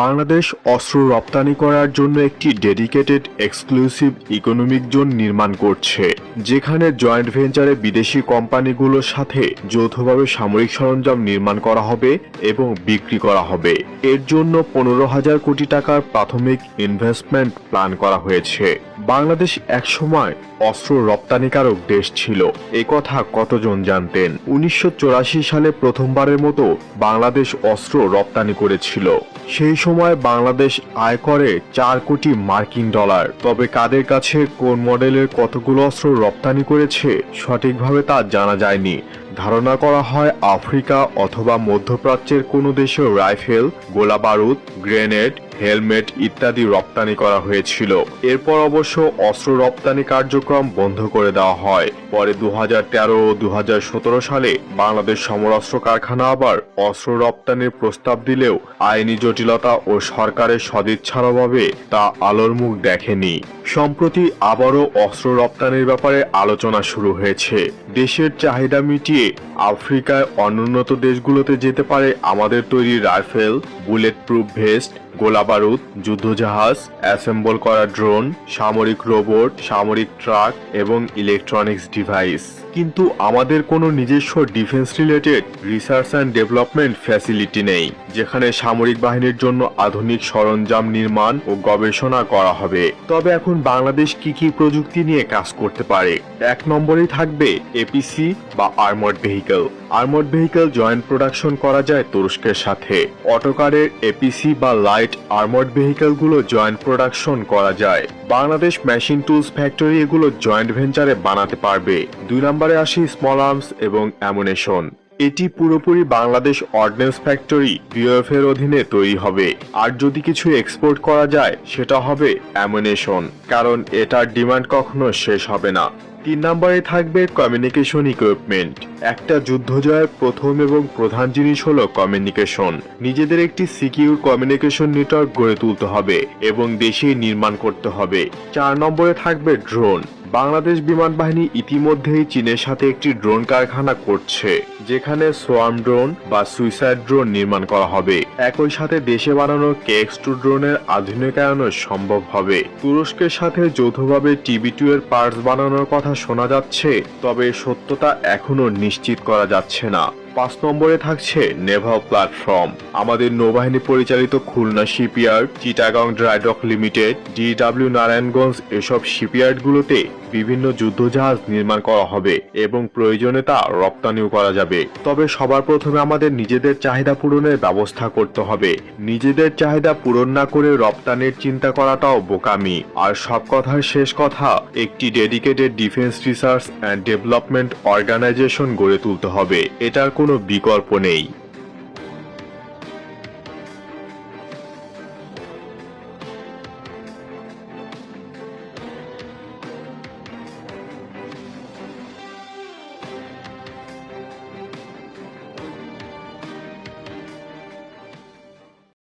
বাংলাদেশ অস্ত্র রপ্তানি করার জন্য একটি ডেডিকেটেড এক্সক্লুসিভ ইকোনমিক জোন নির্মাণ করছে, যেখানে জয়েন্ট ভেঞ্চারে বিদেশি কোম্পানিগুলোর সাথে যৌথভাবে সামরিক সরঞ্জাম নির্মাণ করা হবে এবং বিক্রি করা হবে। এর জন্য পনেরো হাজার কোটি টাকার প্রাথমিক ইনভেস্টমেন্ট প্ল্যান করা হয়েছে। বাংলাদেশ একসময় অস্ত্র রপ্তানিকারক দেশ ছিল। এ কথা কতজন জানতেন? উনিশশো চুরাশি সালে প্রথমবারের মতো বাংলাদেশ অস্ত্র রপ্তানি করেছিল। সেই সময় বাংলাদেশ আয় করে চার কোটি মার্কিন ডলার। তবে কাদের কাছে কোন মডেলের কতগুলো অস্ত্র রপ্তানি করেছে সঠিকভাবে তা জানা যায়নি। ধারণা করা হয় আফ্রিকা অথবা মধ্যপ্রাচ্যের কোনো দেশেও রাইফেল, গোলা বারুদ, গ্রেনেড হেলমেট ইত্যাদি রপ্তানি করা হয়েছিল। এরপর অবশ্য অস্ত্র রপ্তানি কার্যক্রম বন্ধ করে দেওয়া হয়। পরে দু হাজার তেরো ও দু হাজার সতেরো সালে বাংলাদেশ সমরাস্ত্র কারখানা আবার অস্ত্র রপ্তানির প্রস্তাব দিলেও আইনি জটিলতা ও সরকারের সদিচ্ছার অভাবে তা আলোর মুখ দেখেনি। সম্প্রতি আবারও অস্ত্র রপ্তানির ব্যাপারে আলোচনা শুরু হয়েছে। দেশের চাহিদা মিটিয়ে আফ্রিকায় অনুন্নত দেশগুলোতে যেতে পারে আমাদের তৈরি রাইফেল বুলেট প্রুফ ভেস্ট গোলাবারুদ, যুদ্ধজাহাজ, অ্যাসেম্বল করা ড্রোন, সামরিক রোবট, সামরিক ট্রাক এবং ইলেকট্রনিক্স ডিভাইস। কিন্তু আমাদের কোনো নিজস্ব defence related research and development facility নেই, যেখানে সামরিক বাহিনীর জন্য আধুনিক সরঞ্জাম নির্মাণ ও গবেষণা করা হবে। তবে এখন বাংলাদেশ কি কি প্রযুক্তি নিয়ে কাজ করতে পারে? এক নম্বরেই থাকবে এপিসি বা armed vehicle. Armed vehicle joint production করা যায় তুরস্কের সাথে। অটোকারের এপিসি বা লাইট আর্মড ভেহিকলগুলো জয়েন্ট প্রোডাকশন করা যায়। বাংলাদেশ মেশিন টুলস ফ্যাক্টরি এগুলো জয়েন্ট ভেঞ্চারে বানাতে পারবে। দুই নম্বরে আসি স্মল আর্মস এবং অ্যামুনেশন। এটি পুরোপুরি বাংলাদেশ অর্ডিন্যান্স ফ্যাক্টরি বিওএফ এর অধীনে তৈরি হবে। আর যদি কিছু এক্সপোর্ট করা যায়, সেটা হবে অ্যামুনেশন, কারণ এটার ডিমান্ড কখনো শেষ হবে না। তিন নম্বরে থাকবে কমিউনিকেশন ইকুইপমেন্ট একটা যুদ্ধ জয়ের প্রথম এবং প্রধান জিনিস হল কমিউনিকেশন নিজেদের একটি সিকিউর কমিউনিকেশন নেটওয়ার্ক গড়ে তুলতে হবে এবং দেশে নির্মাণ করতে হবে। চার নম্বরে থাকবে ড্রোন বাংলাদেশ বিমান বাহিনী ইতিমধ্যেই চীনের সাথে একটি ড্রোন কারখানা করছে, যেখানে সোয়ার্ম ড্রোন বা সুইসাইড ড্রোন নির্মাণ করা হবে। একই সাথে দেশে বানানো কেক্স টু ড্রোনের আধুনিকায়নও সম্ভব হবে। তুরস্কের সাথে যৌথভাবে টিবি টু এর পার্টস বানানোর কথা শোনা যাচ্ছে, তবে সত্যতা এখনও নিশ্চিত করা যাচ্ছে না। পাঁচ নম্বরে থাকছে নেভা প্ল্যাটফর্ম। আমাদের নৌবাহিনী পরিচালিত Khulna shipyard, Chittagong drydock limited DW Narayanganj, এসব শিপইয়ার্ডগুলোতে বিভিন্ন যুদ্ধজাহাজ নির্মাণ করা হবে এবং প্রয়োজনে তা রপ্তানিও করা যাবে। তবে সবার প্রথমে আমাদের নিজেদের চাহিদা পূরণের ব্যবস্থা করতে হবে। নিজেদের চাহিদা পূরণ না করে রপ্তানির চিন্তা করাটাও বোকামি। আর সব কথার শেষ কথা, একটি dedicated defence research and development organisation গড়ে তুলতে হবে। এটার কোনো বিকল্প নেই।